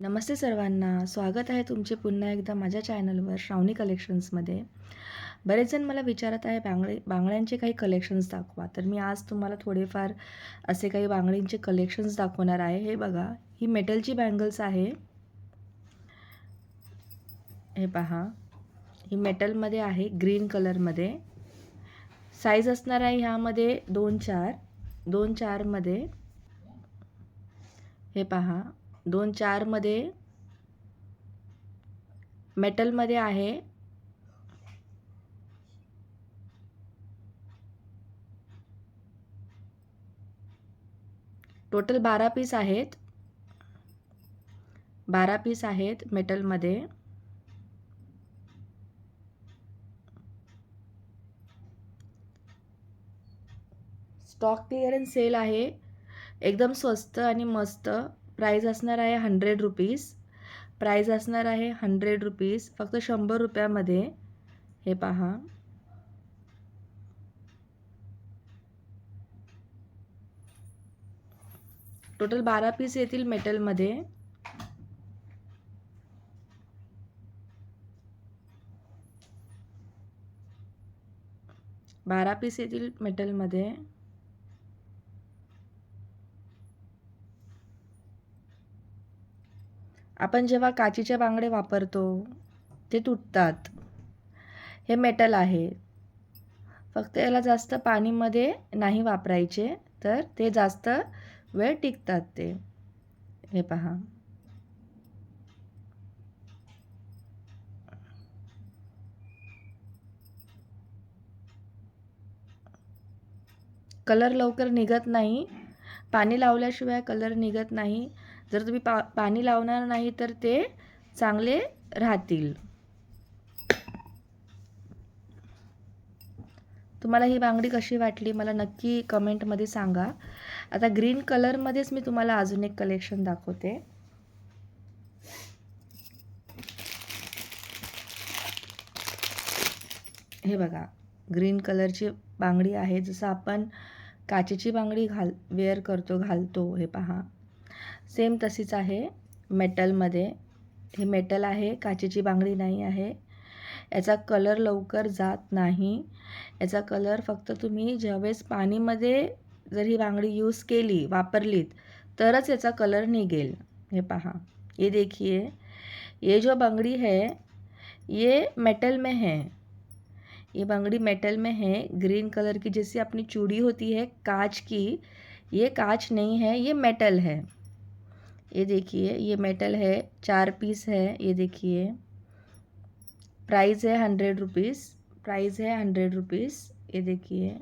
नमस्ते सर्वांना. स्वागत आहे तुमचे पुन्हा एकदा माझ्या चॅनलवर श्रावणी कलेक्शन्समध्ये बरेच जण मला विचारत आहे बांगडे बांगड्यांचे काही कलेक्शन्स दाखवा. तर मी आज तुम्हाला थोडेफार असे काही बांगडींचे कलेक्शन्स दाखवणार आहे. हे बघा ही मेटलची बँगल्स आहे. हे पहा. ही मेटलमध्ये आहे ग्रीन कलरमध्ये साईज असणार आहे ह्यामध्ये दोन चार. दोन चारमध्ये हे पहा. दोन चारमध्ये मेटलमध्ये आहे. टोटल बारा पीस आहेत. बारा पीस आहेत मेटलमध्ये स्टॉक क्लिअरन्स सेल आहे. एकदम स्वस्त आणि मस्त. प्राईज असणार आहे हंड्रेड रुपीज. प्राईज असणार आहे हंड्रेड रुपीज. फक्त शंभर रुपयामध्ये हे पहा. टोटल बारा पीस येतील मेटलमध्ये बारा पीस येतील मेटलमध्ये आपण जेव्हा काचीचे बांगडे वापरतो ते तुटतात. हे मेटल आहे. फक्त याला जास्त पाणीमध्ये नाही वापरायचे तर ते जास्त वेळ टिकतात ते. हे पहा. कलर लवकर निघत नाही. पाणी लावल्याशिवाय कलर निघत नाही. जर तुम्ही पा पाणी लावणार नाही तर ते चांगले राहतील. तुम्हाला ही बांगडी कशी वाटली मला नक्की कमेंटमध्ये सांगा. आता ग्रीन कलरमध्येच मी तुम्हाला अजून एक कलेक्शन दाखवते. हे बघा ग्रीन कलरची बांगडी आहे. जसं आपण काचेची बांगडी घाल वेअर करतो घालतो हे पहा. सेम तशीच आहे मेटलमध्ये. हे मेटल आहे काचेची बांगडी नाही आहे. याचा कलर लवकर जात नाही. याचा कलर फक्त तुम्ही ज्यावेळेस पाणीमध्ये जर ही बांगडी यूज केली वापरलीत तरच याचा कलर निघेल. हे पहा. ये देखिए. ये जो बंगड़ी है ये मेटल में है. ये बंगड़ी मेटल में है. ग्रीन कलर की जैसी अपनी चूड़ी होती है कांच की. ये कांच नहीं है ये मेटल है. ये देखिए, ये मेटल है, चार पीस है, ये देखिए। प्राइस है हंड्रेड रुपीज़ प्राइस है हंड्रेड रुपीज़ ये देखिए।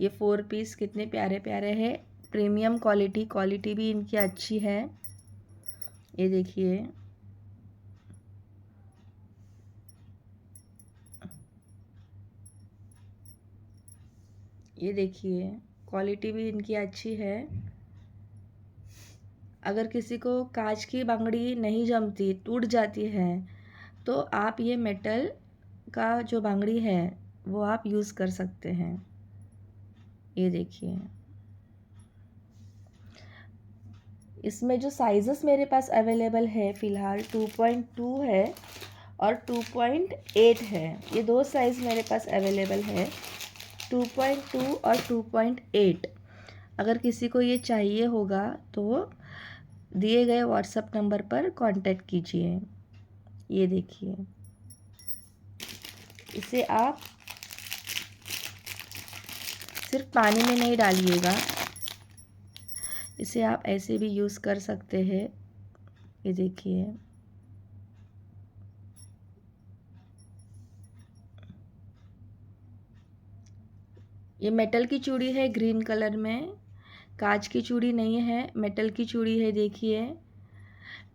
ये फोर पीस कितने प्यारे प्यारे हैं प्रीमियम क्वालिटी क्वालिटी भी इनकी अच्छी है। ये देखिए। ये देखिए क्वालिटी भी इनकी अच्छी है। अगर किसी को कांच की बांगड़ी नहीं जमती, टूट जाती है तो आप ये मेटल का जो बांगड़ी है, वो आप यूज़ कर सकते हैं। ये देखिए। इसमें जो साइजेस मेरे पास अवेलेबल है, फ़िलहाल 2.2 है और 2.8 है। ये दो साइज़ मेरे पास अवेलेबल है 2.2 और 2.8 अगर किसी को ये चाहिए होगा तो दिए गए व्हाट्सएप नंबर पर कांटेक्ट कीजिए। ये देखिए। इसे आप सिर्फ़ पानी में नहीं डालिएगा। इसे आप ऐसे भी यूज़ कर सकते हैं। ये देखिए। ये मेटल की चूड़ी है ग्रीन कलर में। कांच की चूड़ी नहीं है मेटल की चूड़ी है देखिए।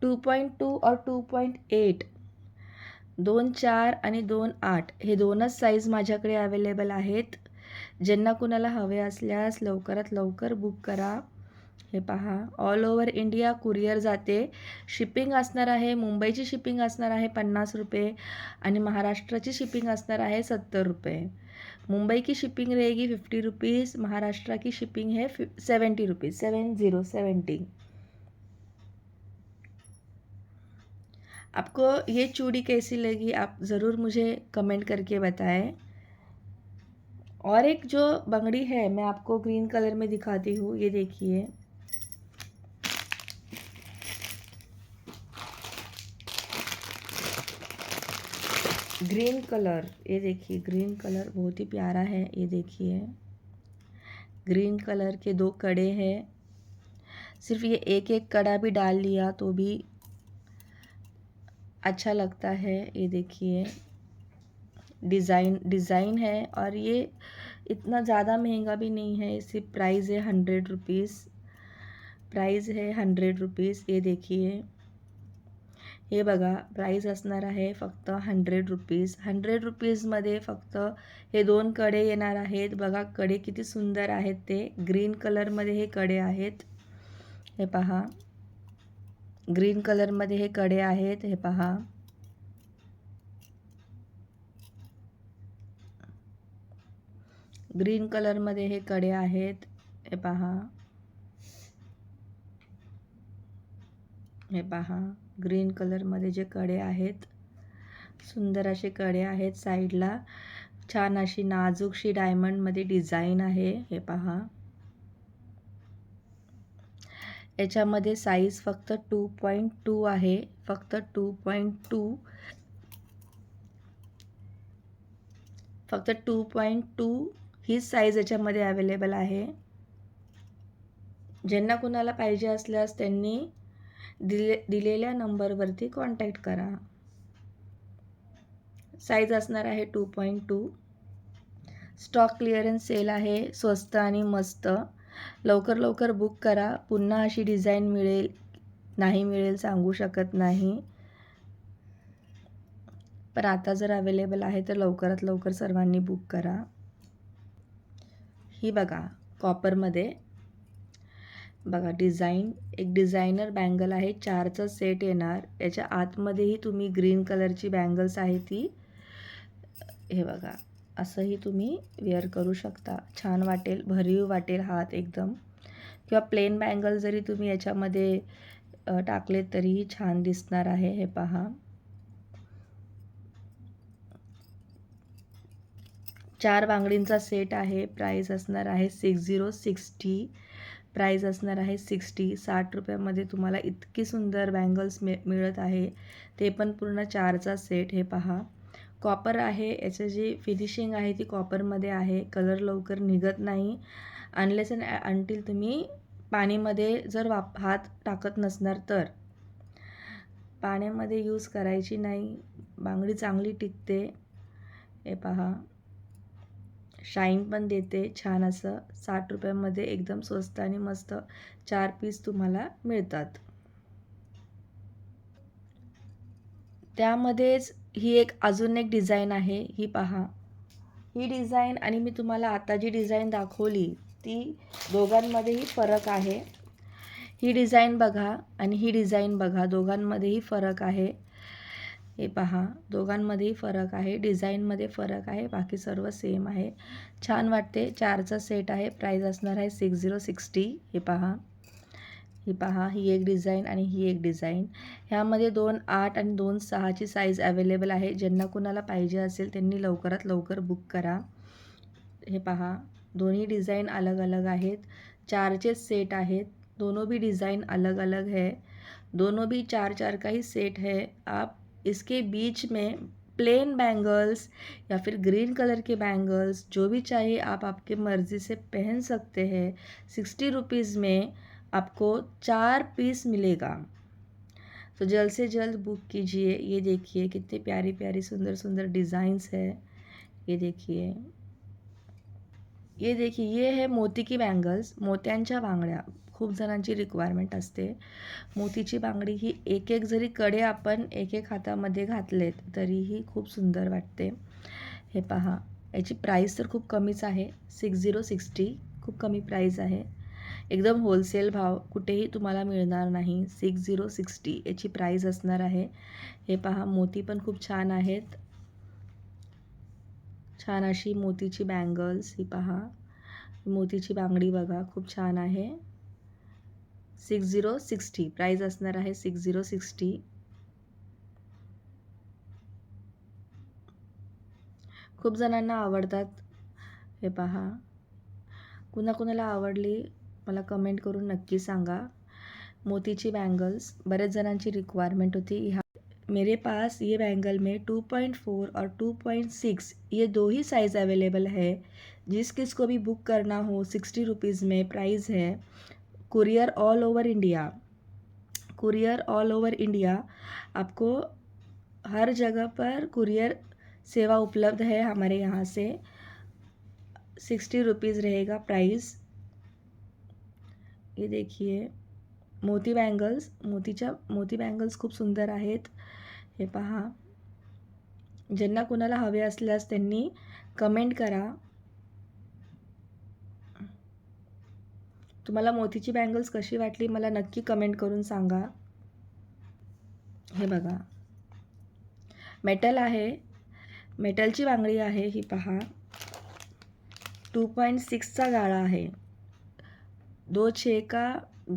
2.2 और 2.8 दोन चार आणि दोन आठ हे दोनच साईज माझ्याकडे अवेलेबल आहेत. ज्यांना कुणाला हवे असल्यास लवकरात लवकर बुक करा. हे पहा ऑल ओव्हर इंडिया कुरिअर जाते. शिपिंग असणार आहे मुंबईची शिपिंग असणार आहे पन्नास रुपये आणि महाराष्ट्राची शिपिंग असणार आहे सत्तर रुपये. मुंबई की शिपिंग रहेगी फिफ्टी रुपीज़ महाराष्ट्र की शिपिंग है seventy rupees seven zero seventy. आपको ये चूड़ी कैसी लगी आप ज़रूर मुझे कमेंट करके बताएँ। और एक जो बंगड़ी है मैं आपको ग्रीन कलर में दिखाती हूँ ये देखिए। ग्रीन कलर, ये देखिए, ग्रीन कलर बहुत ही प्यारा है, ये देखिए। ग्रीन कलर के दो कड़े हैं। सिर्फ़ ये एक एक कड़ा भी डाल लिया तो भी अच्छा लगता है, ये देखिए। डिज़ाइन डिज़ाइन है और ये इतना ज़्यादा महँगा भी नहीं है सिर्फ़ प्राइस है हंड्रेड रुपीज़ प्राइस है हंड्रेड रुपीज़ ये देखिए। हे बघा प्राईस असणार आहे फक्त हंड्रेड रुपीज हंड्रेड रुपीजमध्ये फक्त हे दोन कडे येणार आहेत. बघा कडे किती सुंदर आहेत ते. ग्रीन कलरमध्ये हे कडे आहेत. हे पहा. ग्रीन कलरमध्ये हे कडे आहेत. हे पहा. ग्रीन कलरमध्ये हे कडे आहेत. हे पहा. हे पहा. ग्रीन कलरमध्ये जे कडे आहेत सुंदर असे कडे आहेत साईडला. छान अशी नाजूकशी डायमंडमध्ये डिझाईन आहे हे पहा. याच्यामध्ये साईज फक्त टू पॉईंट टू आहे फक्त टू पॉईंट टू. फक्त टू पॉईंट टू हीच साईज याच्यामध्ये अवेलेबल आहे. ज्यांना कुणाला पाहिजे असल्यास त्यांनी दिले दिलेल्या नंबरवरती कॉन्टॅक्ट करा. साईज असणार आहे two point two stock clearance sale आहे स्वस्त आणि मस्त. लवकर लवकर बुक करा. पुन्हा अशी डिझाईन मिळेल नाही मिळेल सांगू शकत नाही. पण आता जर अवेलेबल आहे तर लवकरात लवकर सर्वांनी बुक करा. ही बघा कॉपरमध्ये बघा डिझाईन एक डिझायनर बँगल आहे चारचं सेट येणार. याच्या आतमध्येही तुम्ही ग्रीन कलरची बँगल्स आहे ती. हे बघा असंही तुम्ही वेअर करू शकता. छान वाटेल भरीव वाटेल हात एकदम. किंवा प्लेन बँगल जरी तुम्ही याच्यामध्ये टाकले तरीही छान दिसणार आहे हे पहा. चार बांगडींचा सेट आहे प्राईस असणार आहे सिक्स झिरो सिक्स्टी. प्राईज असणार आहे सिक्स्टी साठ रुपयामध्ये तुम्हाला इतकी सुंदर बँगल्स मिळ मिळत आहे. ते पण पूर्ण चारचा सेट हे पहा. कॉपर आहे याचं जी फिनिशिंग आहे ती कॉपरमध्ये आहे. कलर लवकर निघत नाही. अनलेस अँड अंटील तुम्ही पाणीमध्ये जर वाप हात टाकत नसणार तर. पाण्यामध्ये यूज करायची नाही. बांगडी चांगली टिकते. हे पहा. शाईन पण देते छान असं. साठ रुपयामध्ये एकदम स्वस्त आणि मस्त चार पीस तुम्हाला मिळतात. त्यामध्येच ही एक अजून एक डिझाईन आहे. ही पहा. ही डिझाईन आणि मी तुम्हाला आता जी डिझाईन दाखवली ती दोघांमध्येही फरक आहे. ही डिझाईन बघा आणि ही डिझाईन बघा. दोघांमध्येही फरक आहे. हे पहा दोघांमध्येही फरक आहे डिझाईनमध्ये फरक आहे बाकी सर्व सेम आहे. छान वाटते चारचा सेट आहे प्राईज असणार आहे सिक्स झिरो सिक्स्टी हे पहा. ही पहा ही एक डिझाईन आणि ही एक डिझाईन. ह्यामध्ये दोन आठ आणि दोन सहाची साईज अवेलेबल आहे ज्यांना कुणाला पाहिजे असेल त्यांनी लवकरात लवकर बुक करा. हे पहा दोन्ही डिझाईन अलग अलग आहेत चारचे सेट आहेत दोनों भी डिज़ाइन अलग अलग है दोनों भी चार चार का ही सेट है आप इसके बीच में प्लेन बैंगल्स या फिर ग्रीन कलर के बैंगल्स जो भी चाहिए आप आपके मर्ज़ी से पहन सकते हैं। सिक्सटी रुपीज़ में आपको चार पीस मिलेगा। तो जल्द से जल्द बुक कीजिए। ये देखिए कितनी प्यारी प्यारी, सुंदर सुंदर डिज़ाइंस है। ये देखिए। ये देखिए, ये है मोती की बैंगल्स मोत्यांच्या बांगड्या खूप जणांची रिक्वायरमेंट असते. मोतीची बांगडी ही एक एक जरी कडे आपण एक एक हातामध्ये घातलेत तरीही खूप सुंदर वाटते. हे पहा याची प्राईस तर खूप कमीच आहे. सिक्स झिरो सिक्स्टी खूप कमी प्राईस आहे. एकदम होलसेल भाव कुठेही तुम्हाला मिळणार नाही. सिक्स झिरो सिक्स्टी याची प्राईस असणार आहे. हे पहा मोती पण खूप छान आहेत. छान अशी मोतीची बँगल्स ही पहा मोतीची बांगडी बघा खूप छान आहे. Six zero sixty. प्राईज असणार आहे सिक्स झिरो सिक्स्टी. खूप जणांना आवडतात. हे पहा. कुणाकुणाला आवडली मला कमेंट करून नक्की सांगा. मोतीची बैंगल्स बरेच जणांची रिक्वायरमेंट होती. ह्या मेरे पास ये बैंगल में 2.4 और 2.6 ये दो ही साइज़ अवेलेबल है. जिस किस को भी बुक करना हो सिक्सटी रुपीज़ में प्राइस है. Courier all over India courier all over India आपको हर जगह पर कुरियर सेवा उपलब्ध है हमारे यहाँ से। सिक्सटी रुपीज़ रहेगा प्राइस। ये देखिए मोती बँगल्स मोतीच्या मोती बँगल्स खूप सुंदर आहेत। हे पहा ज्यांना कुणाला हवे असल्यास त्यांनी कमेंट करा. तुम्हाला मोतीची बँगल्स कशी वाटली मला नक्की कमेंट करून सांगा. हे बघा. मेटल आहे. मेटलची बांगडी आहे ही पहा. टू पॉइंट सिक्सचा गाळा आहे. दो छः का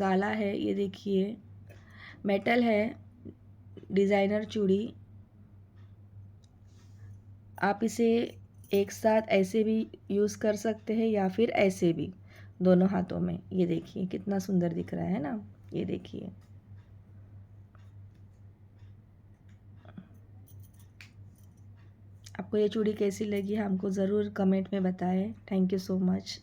गाला है ये देखिए. मेटल है. डिज़ाइनर चूड़ी. आप इसे एक साथ ऐसे भी यूज़ कर सकते हैं या फिर ऐसे भी. दोनों हाथों में। ये देखिए, कितना सुंदर दिख रहा है ना। ये देखिए। आपको ये चूड़ी कैसी लगी, हमको ज़रूर कमेंट में बताएँ। थैंक यू सो मच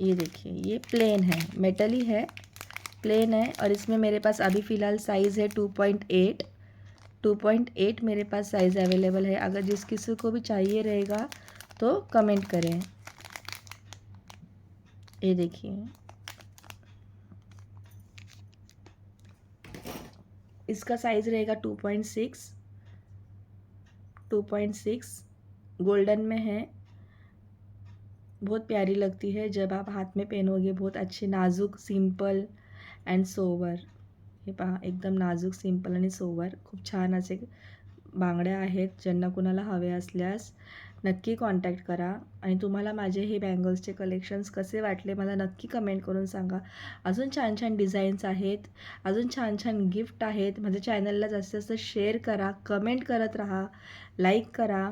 ये देखिए, ये प्लेन है मेटल ही है। प्लेन है और इसमें मेरे पास अभी फ़िलहाल साइज़ है two point eight two point eight मेरे पास साइज़ अवेलेबल है। अगर जिस किसी को भी चाहिए रहेगा तो कमेंट करें। ये देखिए। इसका साइज़ रहेगा two point six. Two point six golden में है। बहुत प्यारी लगती है। जब आप हाथ में पहनोगे, बहुत अच्छे, नाजुक सिंपल एंड सोवर हे पहा एकदम नाजूक सिंपल आणि सोवर. खूप छान असे बांगड्या आहेत. ज्यांना कुणाला हवे असल्यास नक्की कॉन्टॅक्ट करा. आणि तुम्हाला माझे हे बँगल्सचे कलेक्शन्स कसे वाटले मला नक्की कमेंट करून सांगा. अजून छान छान डिझाईन्स आहेत. अजून छान छान गिफ्ट आहेत. माझ्या चॅनलला जास्तीत जास्त शेअर करा कमेंट करत राहा लाईक करा.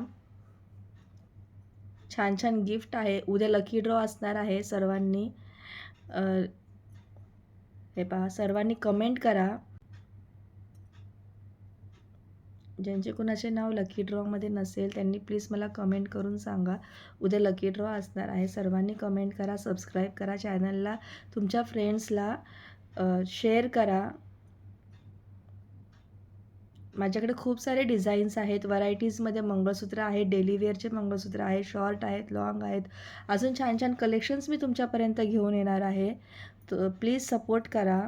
छान छान गिफ्ट आहे. उद्या लकी ड्रॉ असणार आहे सर्वांनी. हे पहा सर्वांनी कमेंट करा. ज्यांचे कुणाचे नाव लकी ड्रॉमध्ये नसेल त्यांनी प्लीज मला कमेंट करून सांगा. उद्या लकी ड्रॉ असणार आहे. सर्वांनी कमेंट करा सबस्क्राईब करा. चॅनलला तुमच्या फ्रेंड्सला शेअर करा. माझ्याकडे खूप सारे डिझाईन्स आहेत. व्हरायटीजमध्ये मंगळसूत्र आहेत डेलीवेअरचे मंगळसूत्र आहेत शॉर्ट आहेत लॉंग आहेत. अजून छान छान कलेक्शन्स मी तुमच्यापर्यंत घेऊन येणार आहे. तर प्लीज सपोर्ट करा.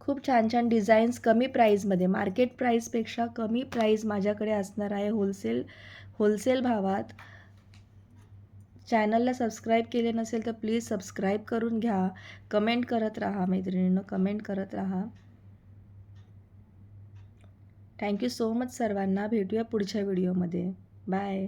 खूप छान छान डिझाईन्स कमी प्राईजमध्ये मार्केट प्राईजपेक्षा कमी प्राईज माझ्याकडे असणार आहे होलसेल होलसेल भावात. चॅनलला सबस्क्राईब केले नसेल तर प्लीज सबस्क्राईब करून घ्या. कमेंट करत राहा मैत्रिणीनं कमेंट करत राहा. थँक्यू सो मच सर्वांना. भेटूया पुढच्या व्हिडिओमध्ये. बाय.